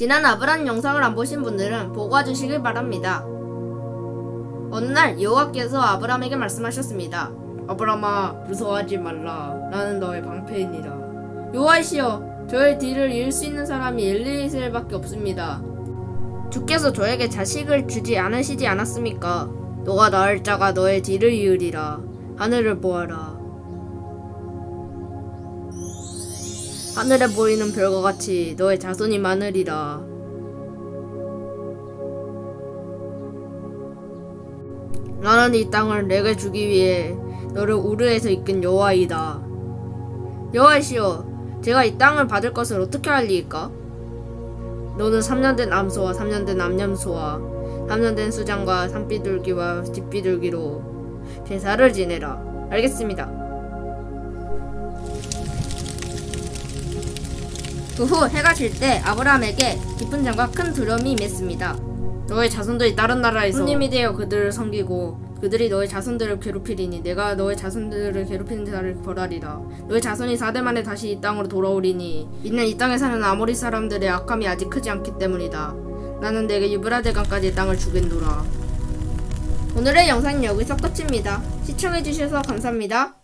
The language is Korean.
지난 아브람 영상을 안 보신 분들은 보고 와주시길 바랍니다. 어느 날 여호와께서 아브람에게 말씀하셨습니다. 아브람아 무서워하지 말라. 나는 너의 방패이니라. 여호와이시여 저의 뒤를 이을 수 있는 사람이 엘리에셀밖에 없습니다. 주께서 저에게 자식을 주지 않으시지 않았습니까? 너가 낳을 자가 너의 뒤를 이으리라. 하늘을 보아라. 하늘에 보이는 별과 같이 너의 자손이 많으리라. 나는 이 땅을 내게 주기 위해 너를 우르에서 이끈 여호와이다. 여호와이시여, 제가 이 땅을 받을 것을 어떻게 알리까? 너는 3년 된 암소와 3년 된 암염소와 3년 된 수장과 산비둘기와 집비둘기로 제사를 지내라. 알겠습니다. 그 후 해가 질 때 아브라함에게 깊은 잠과 큰 두려움이 임했습니다. 너의 자손들이 다른 나라에서 손님이 되어 그들을 섬기고 그들이 너의 자손들을 괴롭히리니 내가 너의 자손들을 괴롭히는 자를 벌하리라. 너의 자손이 4대 만에 다시 이 땅으로 돌아오리니 이는 이 땅에 사는 아모리 사람들의 악함이 아직 크지 않기 때문이다. 나는 내게 유브라데강까지 의 땅을 주겠노라. 오늘의 영상은 여기서 끝입니다. 시청해주셔서 감사합니다.